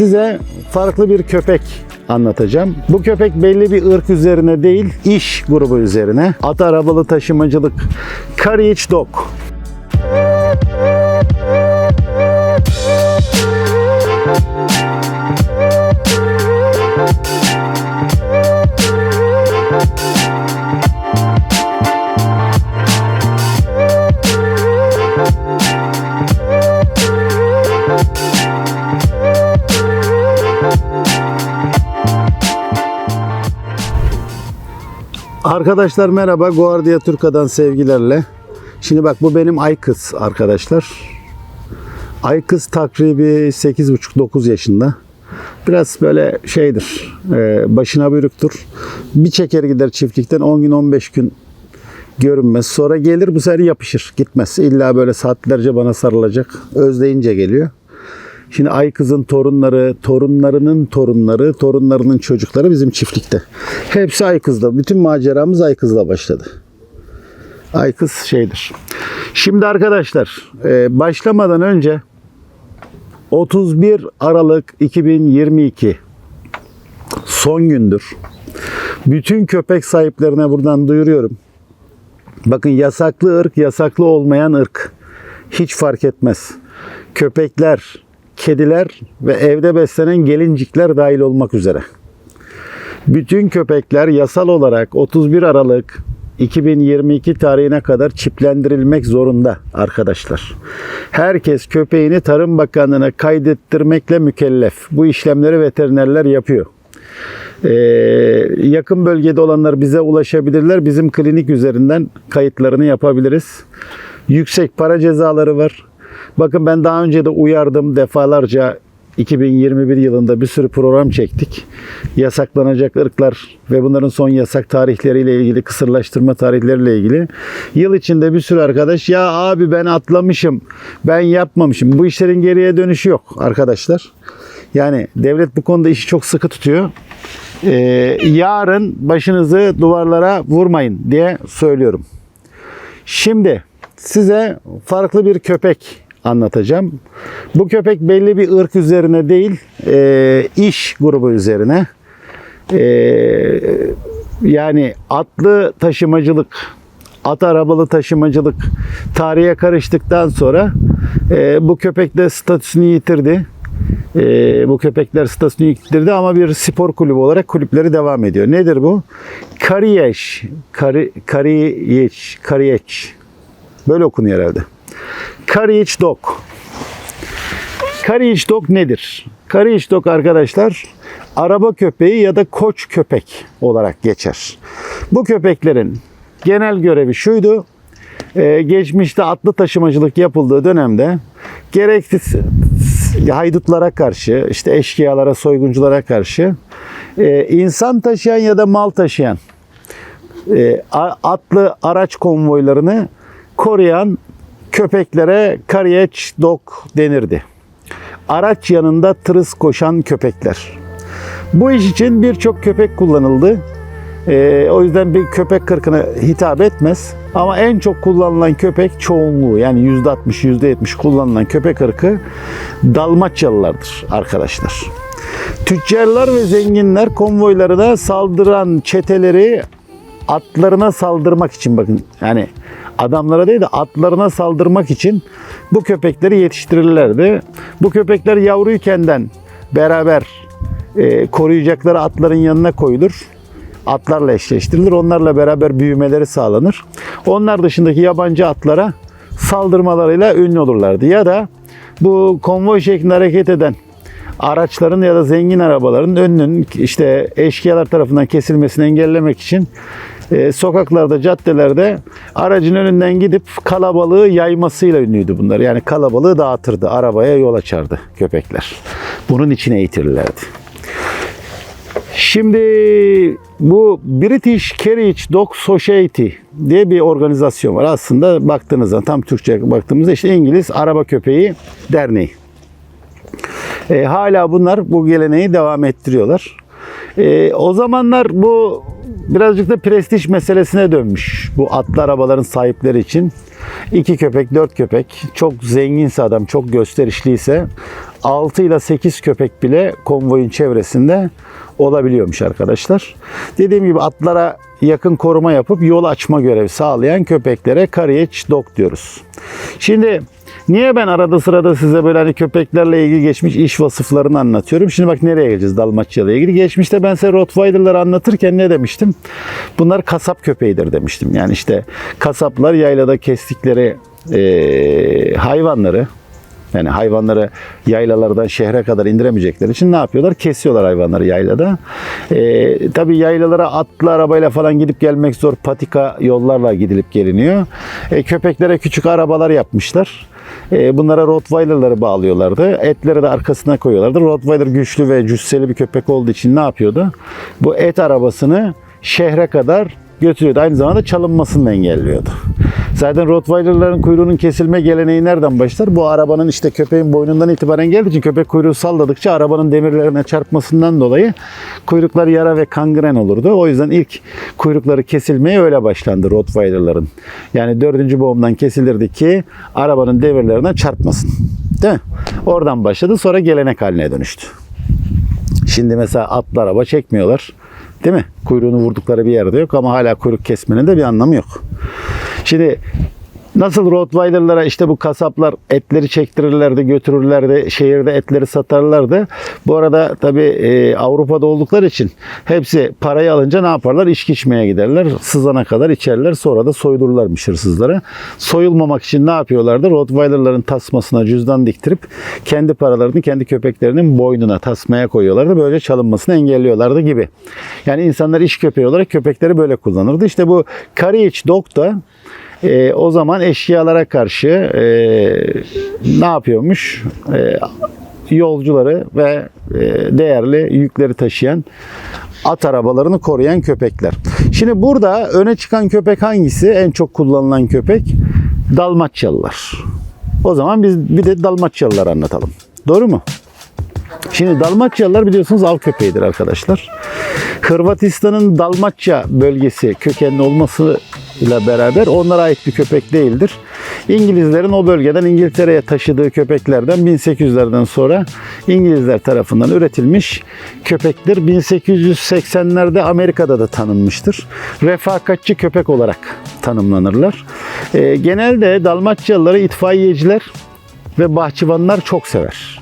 size farklı bir köpek anlatacağım. Bu köpek belli bir ırk üzerine değil, iş grubu üzerine. At arabalı taşımacılık. Courage Dog. Arkadaşlar merhaba. Guardia Turca'dan sevgilerle. Şimdi bak bu benim Aykız arkadaşlar. Aykız takribi 8,5-9 yaşında. Biraz böyle şeydir. e, başına buyruktur. Bir çeker gider çiftlikten 10 gün 15 gün görünmez. Sonra gelir bu sefer yapışır. Gitmez. İlla böyle saatlerce bana sarılacak. Özleyince geliyor. Şimdi ay kızın torunları, torunlarının torunları, torunlarının çocukları bizim çiftlikte. Hepsi ay kızda. Bütün maceramız ay kızla başladı. Ay kız şeydir. Şimdi arkadaşlar e, başlamadan önce 31 Aralık 2022 son gündür. Bütün köpek sahiplerine buradan duyuruyorum. Bakın yasaklı ırk, yasaklı olmayan ırk. Hiç fark etmez. Köpekler, kediler ve evde beslenen gelincikler dahil olmak üzere. Bütün köpekler yasal olarak 31 Aralık 2022 tarihine kadar çiplendirilmek zorunda arkadaşlar. Herkes köpeğini Tarım Bakanlığı'na kaydettirmekle mükellef. Bu işlemleri veterinerler yapıyor. Ee, yakın bölgede olanlar bize ulaşabilirler. Bizim klinik üzerinden kayıtlarını yapabiliriz. Yüksek para cezaları var. Bakın ben daha önce de uyardım defalarca 2021 yılında bir sürü program çektik. Yasaklanacak ırklar ve bunların son yasak tarihleriyle ilgili, kısırlaştırma tarihleriyle ilgili. Yıl içinde bir sürü arkadaş ya abi ben atlamışım, ben yapmamışım. Bu işlerin geriye dönüşü yok arkadaşlar. Yani devlet bu konuda işi çok sıkı tutuyor. Ee, yarın başınızı duvarlara vurmayın diye söylüyorum. Şimdi size farklı bir köpek anlatacağım. Bu köpek belli bir ırk üzerine değil, e, iş grubu üzerine. E, yani atlı taşımacılık, at arabalı taşımacılık tarihe karıştıktan sonra e, bu köpek de statüsünü yitirdi. E, bu köpekler statüsünü yitirdi ama bir spor kulübü olarak kulüpleri devam ediyor. Nedir bu? Kariyeş, Kari, Kariyeç, Kariyeç. Böyle okunuyor herhalde. Courage Dog. Courage Dog nedir? Courage Dog arkadaşlar araba köpeği ya da koç köpek olarak geçer. Bu köpeklerin genel görevi şuydu. Ee, geçmişte atlı taşımacılık yapıldığı dönemde gereksiz haydutlara karşı, işte eşkıyalara, soygunculara karşı e, insan taşıyan ya da mal taşıyan e, atlı araç konvoylarını koruyan köpeklere kariyeç dog denirdi. Araç yanında tırıs koşan köpekler. Bu iş için birçok köpek kullanıldı. Ee, o yüzden bir köpek kırkına hitap etmez. Ama en çok kullanılan köpek çoğunluğu yani %60, %70 kullanılan köpek ırkı Dalmaçyalılardır arkadaşlar. Tüccarlar ve zenginler konvoylarına saldıran çeteleri atlarına saldırmak için bakın yani adamlara değil de atlarına saldırmak için bu köpekleri yetiştirirlerdi. Bu köpekler yavruyukenden beraber e, koruyacakları atların yanına koyulur. Atlarla eşleştirilir. Onlarla beraber büyümeleri sağlanır. Onlar dışındaki yabancı atlara saldırmalarıyla ünlü olurlardı. Ya da bu konvoy şeklinde hareket eden araçların ya da zengin arabaların önünün işte eşkıyalar tarafından kesilmesini engellemek için e, sokaklarda, caddelerde aracın önünden gidip kalabalığı yaymasıyla ünlüydü bunlar. Yani kalabalığı dağıtırdı, arabaya yol açardı köpekler. Bunun için eğitirlerdi. Şimdi bu British Carriage Dog Society diye bir organizasyon var. Aslında baktığınızda tam Türkçe baktığımızda işte İngiliz Araba Köpeği Derneği. E, hala bunlar bu geleneği devam ettiriyorlar. E, o zamanlar bu birazcık da prestij meselesine dönmüş bu atlı arabaların sahipleri için. 2 köpek, 4 köpek, çok zenginse adam, çok gösterişliyse 6 ile 8 köpek bile konvoyun çevresinde olabiliyormuş arkadaşlar. Dediğim gibi atlara yakın koruma yapıp yol açma görevi sağlayan köpeklere kariyeç dog diyoruz. Şimdi niye ben arada sırada size böyle hani köpeklerle ilgili geçmiş iş vasıflarını anlatıyorum. Şimdi bak nereye geleceğiz Dalmaçya'la ilgili. Geçmişte ben size Rottweiler'ları anlatırken ne demiştim? Bunlar kasap köpeğidir demiştim. Yani işte kasaplar yaylada kestikleri eee, hayvanları yani hayvanları yaylalardan şehre kadar indiremeyecekleri için ne yapıyorlar? Kesiyorlar hayvanları yaylada. Ee, tabii yaylalara atlı arabayla falan gidip gelmek zor. Patika yollarla gidilip geliniyor. Ee, köpeklere küçük arabalar yapmışlar. Ee, bunlara Rottweiler'ları bağlıyorlardı. Etleri de arkasına koyuyorlardı. Rottweiler güçlü ve cüsseli bir köpek olduğu için ne yapıyordu? Bu et arabasını şehre kadar götürüyordu. Aynı zamanda çalınmasını da engelliyordu. Zaten Rottweiler'ların kuyruğunun kesilme geleneği nereden başlar? Bu arabanın işte köpeğin boynundan itibaren geldiği için köpek kuyruğu salladıkça arabanın demirlerine çarpmasından dolayı kuyruklar yara ve kangren olurdu. O yüzden ilk kuyrukları kesilmeye öyle başlandı Rottweiler'ların. Yani dördüncü boğumdan kesilirdi ki arabanın demirlerine çarpmasın. Değil mi? Oradan başladı sonra gelenek haline dönüştü. Şimdi mesela atlı araba çekmiyorlar. Değil mi? Kuyruğunu vurdukları bir yerde yok ama hala kuyruk kesmenin de bir anlamı yok. Şimdi nasıl Rottweiler'lara işte bu kasaplar etleri çektirirlerdi, götürürlerdi, şehirde etleri satarlardı. Bu arada tabi Avrupa'da oldukları için hepsi parayı alınca ne yaparlar? İçki içmeye giderler. Sızana kadar içerler. Sonra da soydururlarmış hırsızlara. Soyulmamak için ne yapıyorlardı? Rottweiler'ların tasmasına cüzdan diktirip kendi paralarını kendi köpeklerinin boynuna tasmaya koyuyorlardı. Böylece çalınmasını engelliyorlardı gibi. Yani insanlar iş köpeği olarak köpekleri böyle kullanırdı. İşte bu Kariyeç Dog da e, o zaman eşyalara karşı e, ne yapıyormuş? E, yolcuları ve e, değerli yükleri taşıyan at arabalarını koruyan köpekler. Şimdi burada öne çıkan köpek hangisi? En çok kullanılan köpek Dalmaçyalılar. O zaman biz bir de Dalmaçyalılar anlatalım. Doğru mu? Şimdi Dalmaçyalılar biliyorsunuz av köpeğidir arkadaşlar. Hırvatistan'ın Dalmaçya bölgesi kökenli olmasıyla beraber onlara ait bir köpek değildir. İngilizlerin o bölgeden İngiltere'ye taşıdığı köpeklerden 1800'lerden sonra İngilizler tarafından üretilmiş köpektir. 1880'lerde Amerika'da da tanınmıştır. Refakatçi köpek olarak tanımlanırlar. Ee, genelde Dalmaçyalıları itfaiyeciler ve bahçıvanlar çok sever.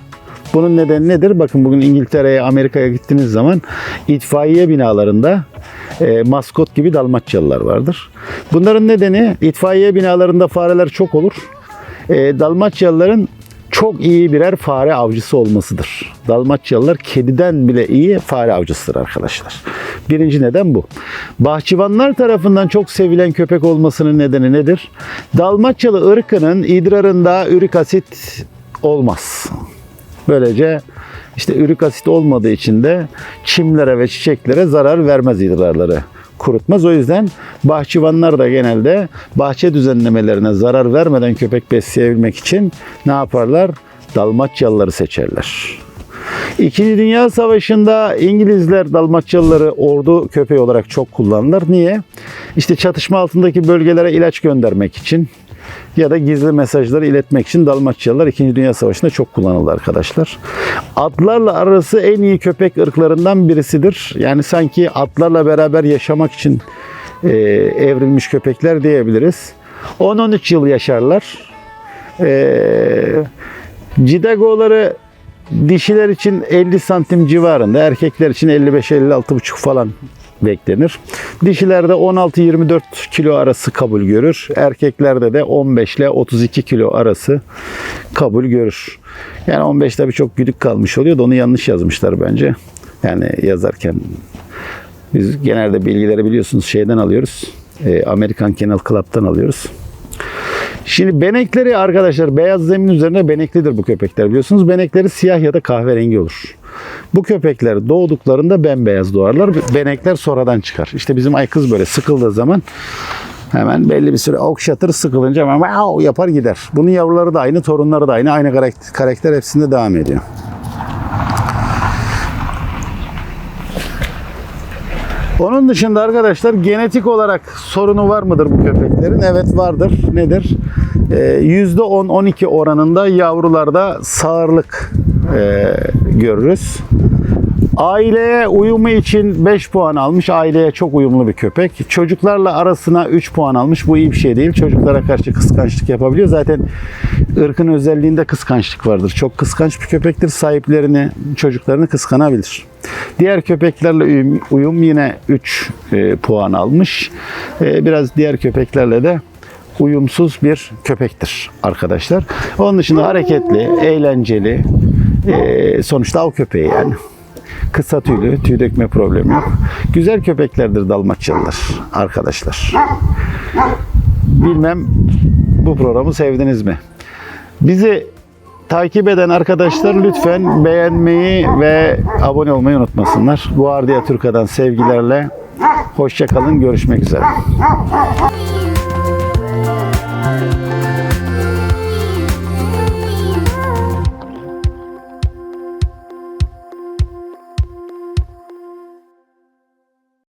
Bunun nedeni nedir? Bakın bugün İngiltere'ye, Amerika'ya gittiğiniz zaman itfaiye binalarında e, maskot gibi Dalmaçyalılar vardır. Bunların nedeni itfaiye binalarında fareler çok olur. E, Dalmaçyalıların çok iyi birer fare avcısı olmasıdır. Dalmaçyalılar kediden bile iyi fare avcısıdır arkadaşlar. Birinci neden bu. Bahçıvanlar tarafından çok sevilen köpek olmasının nedeni nedir? Dalmaçyalı ırkının idrarında ürik asit olmaz. Böylece işte ürik asit olmadığı için de çimlere ve çiçeklere zarar vermez idrarları kurutmaz. O yüzden bahçıvanlar da genelde bahçe düzenlemelerine zarar vermeden köpek besleyebilmek için ne yaparlar? Dalmaçyalıları seçerler. İkinci Dünya Savaşı'nda İngilizler Dalmaçyalıları ordu köpeği olarak çok kullanırlar. Niye? İşte çatışma altındaki bölgelere ilaç göndermek için ya da gizli mesajları iletmek için Dalmaçyalılar 2. Dünya Savaşı'nda çok kullanıldı arkadaşlar. Atlarla arası en iyi köpek ırklarından birisidir. Yani sanki atlarla beraber yaşamak için e, evrilmiş köpekler diyebiliriz. 10-13 yıl yaşarlar. E, Cidagoları dişiler için 50 santim civarında, erkekler için 55-56,5 falan beklenir. Dişilerde 16-24 kilo arası kabul görür. Erkeklerde de 15 ile 32 kilo arası kabul görür. Yani 15 tabii çok güdük kalmış oluyor da onu yanlış yazmışlar bence. Yani yazarken biz genelde bilgileri biliyorsunuz şeyden alıyoruz. E, American Kennel Club'tan alıyoruz. Şimdi benekleri arkadaşlar beyaz zemin üzerine beneklidir bu köpekler biliyorsunuz. Benekleri siyah ya da kahverengi olur. Bu köpekler doğduklarında bembeyaz doğarlar. Benekler sonradan çıkar. İşte bizim ay kız böyle sıkıldığı zaman hemen belli bir süre okşatır sıkılınca hemen wow yapar gider. Bunun yavruları da aynı, torunları da aynı. Aynı karakter, karakter hepsinde devam ediyor. Onun dışında arkadaşlar genetik olarak sorunu var mıdır bu köpeklerin? Evet vardır. Nedir? Ee, %10-12 oranında yavrularda sağırlık e, görürüz. Aileye uyumu için 5 puan almış. Aileye çok uyumlu bir köpek. Çocuklarla arasına 3 puan almış. Bu iyi bir şey değil. Çocuklara karşı kıskançlık yapabiliyor. Zaten ırkın özelliğinde kıskançlık vardır. Çok kıskanç bir köpektir. Sahiplerini, çocuklarını kıskanabilir. Diğer köpeklerle uyum, uyum yine 3 e, puan almış. E, biraz diğer köpeklerle de uyumsuz bir köpektir arkadaşlar. Onun dışında hareketli, eğlenceli, e, sonuçta av köpeği yani. Kısa tüylü, tüy dökme problemi yok. Güzel köpeklerdir Dalmaçyalılar arkadaşlar. Bilmem bu programı sevdiniz mi? Bizi takip eden arkadaşlar lütfen beğenmeyi ve abone olmayı unutmasınlar. Guardia Turka'dan sevgilerle. Hoşçakalın, görüşmek üzere.